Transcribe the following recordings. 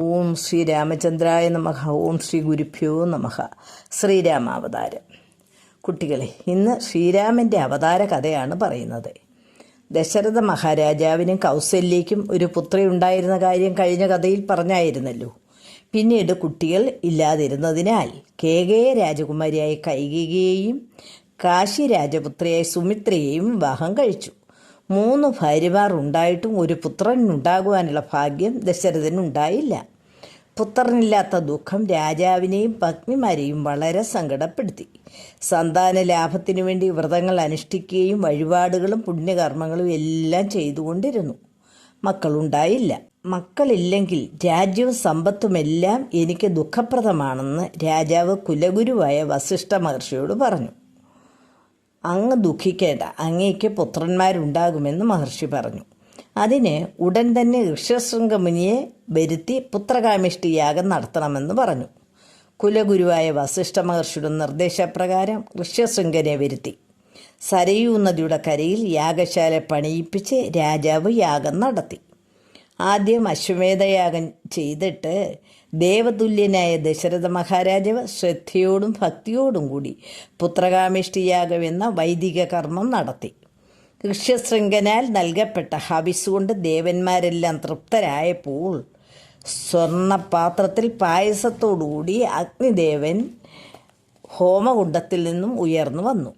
ഓം ശ്രീ രാമചന്ദ്രായ നമഃ. ഓം ശ്രീ ഗുരുഭ്യോ നമഃ. ശ്രീരാമാവതാരം. കുട്ടികളെ ഇന്ന് ശ്രീരാമന്റെ അവതാര കഥയാണ് പറയുന്നത്. ദശരഥ മഹാരാജാവിനും കൗസല്യയ്ക്കും ഒരു പുത്രി ഉണ്ടായിരുന്ന കാര്യം കഴിഞ്ഞ കഥയിൽ പറഞ്ഞായിരുന്നല്ലോ. പിന്നീട് കുട്ടികൾ ഇല്ലാതിരുന്നതിനാൽ കേകയ രാജകുമാരിയായ കൈകികയെയും കാശി രാജപുത്രിയായ സുമിത്രയെയും വിവാഹം കഴിച്ചു. മൂന്ന് ഭാര്യമാർ ഉണ്ടായിട്ടും ഒരു പുത്രൻ ഉണ്ടാകുവാനുള്ള ഭാഗ്യം ദശരഥനുണ്ടായില്ല പുത്രനില്ലാത്ത ദുഃഖം രാജാവിനെയും പത്നിമാരെയും വളരെ സങ്കടപ്പെടുത്തി. സന്താന ലാഭത്തിനു വേണ്ടി വ്രതങ്ങൾ അനുഷ്ഠിക്കുകയും വഴിപാടുകളും പുണ്യകർമ്മങ്ങളും എല്ലാം ചെയ്തുകൊണ്ടിരുന്നു. മക്കളുണ്ടായില്ല. മക്കളില്ലെങ്കിൽ രാജ്യവും സമ്പത്തുമെല്ലാം എനിക്ക് ദുഃഖപ്രദമാണെന്ന് രാജാവ് കുലഗുരുവായ വസിഷ്ഠ മഹർഷിയോട് പറഞ്ഞു. അങ്ങ് ദുഃഖിക്കേണ്ട അങ്ങേക്ക് പുത്രന്മാരുണ്ടാകുമെന്ന് മഹർഷി പറഞ്ഞു. അതിന് ഉടൻ തന്നെ ഋഷ്യശൃംഗമുനിയെ വരുത്തി പുത്രകാമിഷ്ടി യാഗം നടത്തണമെന്ന് പറഞ്ഞു. കുലഗുരുവായ വസിഷ്ഠ മഹർഷിയുടെ നിർദ്ദേശപ്രകാരം ഋഷ്യശൃംഗനെ വരുത്തി. സരയൂ നദിയുടെ കരയിൽ യാഗശാല പണിയിപ്പിച്ച് രാജാവ് യാഗം നടത്തി. ആദ്യം അശ്വമേധയാഗം ചെയ്തിട്ട് ദേവതുല്യനായ ദശരഥ മഹാരാജാവ് ശ്രദ്ധയോടും ഭക്തിയോടും കൂടി പുത്രകാമിഷ്ടിയാഗം എന്ന വൈദിക കർമ്മം നടത്തി. ഋഷ്യശൃംഖനാൽ നൽകപ്പെട്ട ഹവിസ് കൊണ്ട് ദേവന്മാരെല്ലാം തൃപ്തരായപ്പോൾ സ്വർണപാത്രത്തിൽ പായസത്തോടുകൂടി അഗ്നിദേവൻ ഹോമകുണ്ടത്തിൽ നിന്നും ഉയർന്നു വന്നു.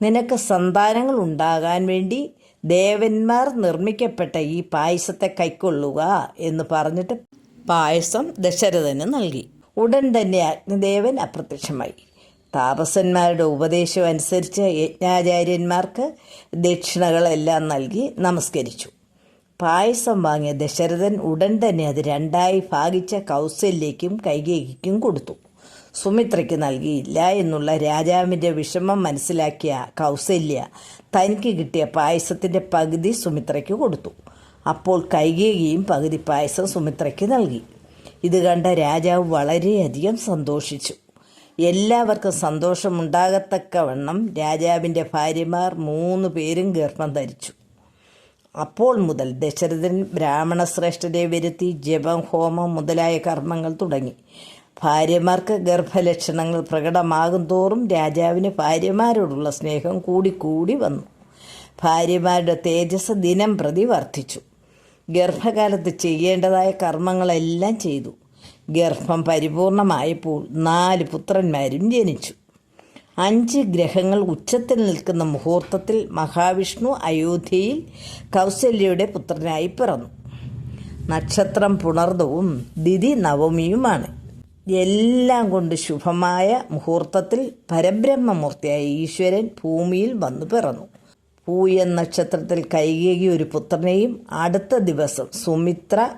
നിനക്ക് സന്താനങ്ങൾ ഉണ്ടാകാൻ വേണ്ടി ദേവന്മാർ നിർമ്മിക്കപ്പെട്ട ഈ പായസത്തെ കൈക്കൊള്ളുക എന്ന് പറഞ്ഞിട്ട് പായസം ദശരഥന് നൽകി. ഉടൻ തന്നെ അഗ്നിദേവൻ അപ്രത്യക്ഷമായി. താപസന്മാരുടെ ഉപദേശം അനുസരിച്ച് യജ്ഞാചാര്യന്മാർക്ക് ദക്ഷിണകളെല്ലാം നൽകി നമസ്കരിച്ചു. പായസം വാങ്ങിയ ദശരഥൻ ഉടൻ തന്നെ അത് രണ്ടായി ഭാഗിച്ച കൗസല്യയ്ക്കും കൈകേയിക്കും കൊടുത്തു. സുമിത്രയ്ക്ക് നൽകിയില്ല എന്നുള്ള രാജാവിന്റെ വിഷമം മനസ്സിലാക്കിയ കൗസല്യ തനിക്ക് കിട്ടിയ പായസത്തിന്റെ പകുതി സുമിത്രയ്ക്ക് കൊടുത്തു. അപ്പോൾ കൈകേകിയും പകുതി പായസം സുമിത്രയ്ക്ക് നൽകി. ഇത് കണ്ട രാജാവ് വളരെയധികം സന്തോഷിച്ചു. എല്ലാവർക്കും സന്തോഷമുണ്ടാകത്തക്കവണ്ണം രാജാവിന്റെ ഭാര്യമാർ മൂന്ന് പേരും ഗർഭം ധരിച്ചു. അപ്പോൾ മുതൽ ദശരഥൻ ബ്രാഹ്മണ ശ്രേഷ്ഠരെ വരുത്തി ജപം ഹോമം മുതലായ കർമ്മങ്ങൾ തുടങ്ങി. ഭാര്യമാർക്ക് ഗർഭലക്ഷണങ്ങൾ പ്രകടമാകും തോറും രാജാവിന് ഭാര്യമാരോടുള്ള സ്നേഹം കൂടിക്കൂടി വന്നു. ഭാര്യമാരുടെ തേജസ് ദിനം പ്രതി വർദ്ധിച്ചു. ഗർഭകാലത്ത് ചെയ്യേണ്ടതായ കർമ്മങ്ങളെല്ലാം ചെയ്തു. ഗർഭം പരിപൂർണമായപ്പോൾ നാല് പുത്രന്മാരും ജനിച്ചു. അഞ്ച് ഗ്രഹങ്ങൾ ഉച്ചത്തിൽ നിൽക്കുന്ന മുഹൂർത്തത്തിൽ മഹാവിഷ്ണു അയോധ്യയിൽ കൗസല്യയുടെ പുത്രനായി പിറന്നു. നക്ഷത്രം പുണർദവും ദിതി നവമിയുമാണ്. എല്ലാം കൊണ്ട് ശുഭമായ മുഹൂർത്തത്തിൽ പരബ്രഹ്മമൂർത്തിയായ ഈശ്വരൻ ഭൂമിയിൽ വന്നു പിറന്നു. പൂയൻ നക്ഷത്രത്തിൽ കൈകേകി ഒരു പുത്രനെയും അടുത്ത ദിവസം സുമിത്ര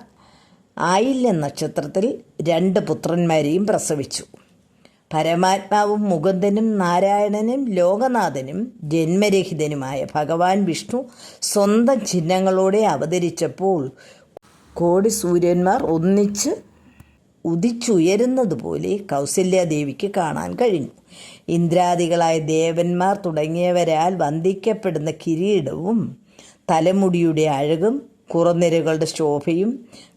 ആയില്യ നക്ഷത്രത്തിൽ രണ്ട് പുത്രന്മാരെയും പ്രസവിച്ചു. പരമാത്മാവും മുകുന്ദനും നാരായണനും ലോകനാഥനും ജന്മരഹിതനുമായ ഭഗവാൻ വിഷ്ണു സ്വന്തം ചിഹ്നങ്ങളോടെ അവതരിച്ചപ്പോൾ കോടി സൂര്യന്മാർ ഒന്നിച്ച് ഉദിച്ചുയരുന്നത് പോലെ കൗസല്യാദേവിക്ക് കാണാൻ കഴിഞ്ഞു. ഇന്ദ്രാദികളായ ദേവന്മാർ തുടങ്ങിയവരാൽ വന്ദിക്കപ്പെടുന്ന കിരീടവും തലമുടിയുടെ അഴകും കുറനിരകളുടെ ശോഭയും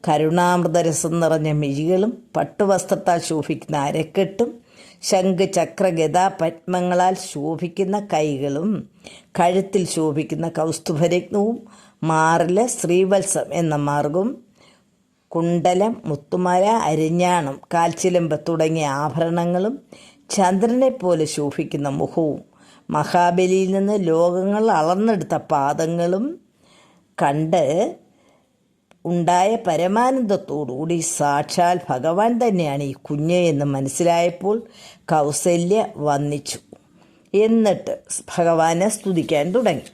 കരുണാമൃതരസം നിറഞ്ഞ മിഴികളും പട്ടുവസ്ത്രത്താൽ ശോഭിക്കുന്ന അരക്കെട്ടും ശംഖ് ചക്ര ഗതാ പത്മങ്ങളാൽ ശോഭിക്കുന്ന കൈകളും കഴുത്തിൽ ശോഭിക്കുന്ന കൗസ്തുഭരത്നവും മാറിലെ ശ്രീവത്സം എന്ന മാർഗവും കുണ്ടലം മുത്തുമല അരിഞ്ഞാണം കാൽച്ചിലമ്പ് തുടങ്ങിയ ആഭരണങ്ങളും ചന്ദ്രനെപ്പോലെ ശോഭിക്കുന്ന മുഖവും മഹാബലിയിൽ നിന്ന് ലോകങ്ങൾ അളന്നെടുത്ത പാദങ്ങളും കണ്ട് ഉണ്ടായ പരമാനന്ദത്തോടുകൂടി സാക്ഷാൽ ഭഗവാൻ തന്നെയാണ് ഈ കുഞ്ഞ് എന്ന് മനസ്സിലായപ്പോൾ കൗസല്യ വന്നിച്ചു എന്നിട്ട് ഭഗവാനെ സ്തുതിക്കാൻ തുടങ്ങി.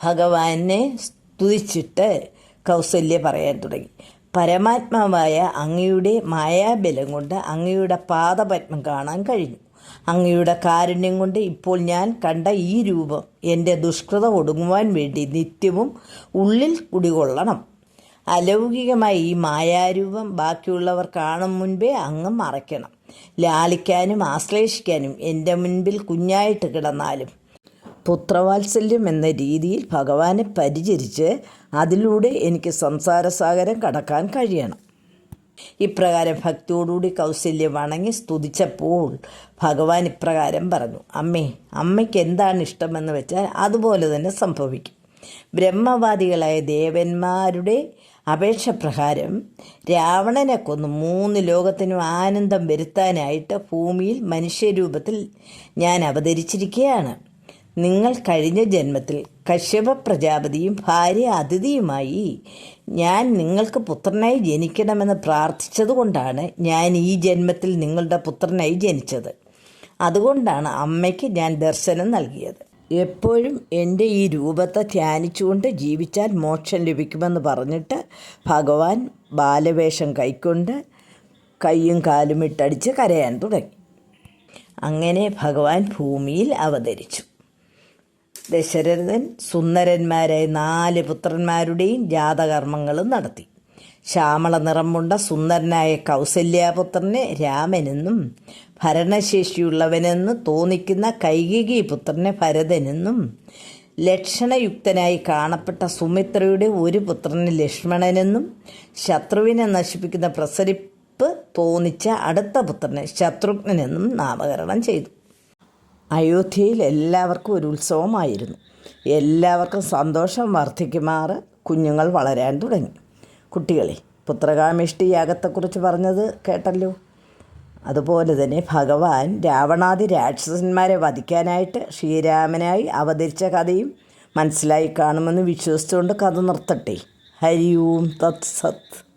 ഭഗവാനെ സ്തുതിച്ചിട്ട് കൗസല്യ പറയാൻ തുടങ്ങി. പരമാത്മാവായ അങ്ങയുടെ മായാബലം കൊണ്ട് അങ്ങയുടെ പാദപത്മം കാണാൻ കഴിഞ്ഞു. അങ്ങയുടെ കാരുണ്യം കൊണ്ട് ഇപ്പോൾ ഞാൻ കണ്ട ഈ രൂപം എന്റെ ദുഷ്കൃത ഒടുങ്ങുവാൻ വേണ്ടി നിത്യവും ഉള്ളിൽ കുടികൊള്ളണം. അലൗകികമായി ഈ മായാരൂപം ബാക്കിയുള്ളവർ കാണും മുൻപേ അങ്ങ് മറയ്ക്കണം. ലാളിക്കാനും ആശ്ലേഷിക്കാനും എന്റെ മുൻപിൽ കുഞ്ഞായിട്ട് കിടന്നാലും പുത്രവാത്സല്യം എന്ന രീതിയിൽ ഭഗവാനെ പരിചരിച്ച് അതിലൂടെ എനിക്ക് സംസാരസാഗരം കടക്കാൻ കഴിയണം. ഇപ്രകാരം ഭക്തിയോടുകൂടി കൗസല്യം വണങ്ങി സ്തുതിച്ചപ്പോൾ ഭഗവാൻ ഇപ്രകാരം പറഞ്ഞു അമ്മേ അമ്മയ്ക്ക് എന്താണ് ഇഷ്ടമെന്ന് വെച്ചാൽ അതുപോലെ തന്നെ സംഭവിക്കും. ബ്രഹ്മവാദികളായ ദേവന്മാരുടെ അപേക്ഷ പ്രകാരം രാവണനെ കൊന്ന്. മൂന്ന് ലോകത്തിനും ആനന്ദം വരുത്താനായിട്ട് ഭൂമിയിൽ മനുഷ്യരൂപത്തിൽ ഞാൻ അവതരിച്ചിരിക്കുകയാണ്. നിങ്ങൾ കഴിഞ്ഞ ജന്മത്തിൽ കശ്യപ പ്രജാപതിയും ഭാര്യ അതിഥിയുമായി ഞാൻ നിങ്ങൾക്ക് പുത്രനായി ജനിക്കണമെന്ന് പ്രാർത്ഥിച്ചതുകൊണ്ടാണ് ഞാൻ ഈ ജന്മത്തിൽ നിങ്ങളുടെ പുത്രനായി ജനിച്ചത്. അതുകൊണ്ടാണ് അമ്മയ്ക്ക് ഞാൻ ദർശനം നൽകിയത്. എപ്പോഴും എന്റെ ഈ രൂപത്തെ ധ്യാനിച്ചുകൊണ്ട് ജീവിച്ചാൽ മോക്ഷം ലഭിക്കുമെന്ന് പറഞ്ഞിട്ട് ഭഗവാൻ ബാലവേഷം കൈക്കൊണ്ട് കൈയും കാലും ഇട്ടടിച്ച് കരയാൻ തുടങ്ങി. അങ്ങനെ ഭഗവാൻ ഭൂമിയിൽ അവതരിച്ചു. ദശരഥൻ സുന്ദരന്മാരായ നാല് പുത്രന്മാരുടെയും ജാതകർമ്മങ്ങളും നടത്തി. ശ്യാമള നിറമുണ്ട സുന്ദരനായ കൗസല്യാപുത്രനെ രാമനെന്നും ഭരണശേഷിയുള്ളവനെന്ന് തോന്നിക്കുന്ന കൈകികി പുത്രനെ ഭരതനെന്നും ലക്ഷണയുക്തനായി കാണപ്പെട്ട സുമിത്രയുടെ ഒരു പുത്രന് ലക്ഷ്മണനെന്നും ശത്രുവിനെ നശിപ്പിക്കുന്ന പ്രസരിപ്പ് തോന്നിച്ച അടുത്ത പുത്രനെ ശത്രുഘ്നെന്നും നാമകരണം ചെയ്തു. അയോധ്യയിൽ എല്ലാവർക്കും ഒരു ഉത്സവമായിരുന്നു. എല്ലാവർക്കും സന്തോഷം വർദ്ധിക്കുമാറ് കുഞ്ഞുങ്ങൾ വളരാൻ തുടങ്ങി. കുട്ടികളെ പുത്രകാമിഷ്ടി യാഗത്തെക്കുറിച്ച് പറഞ്ഞത് കേട്ടല്ലോ? അതുപോലെ തന്നെ ഭഗവാൻ രാവണാദി രാക്ഷസന്മാരെ വധിക്കാനായിട്ട് ശ്രീരാമനായി അവതരിച്ച കഥയും മനസ്സിലായി കാണുമെന്ന് വിശ്വസിച്ചുകൊണ്ട് കഥ നിർത്തട്ടെ. ഹരി ഓം തത് സത്ത്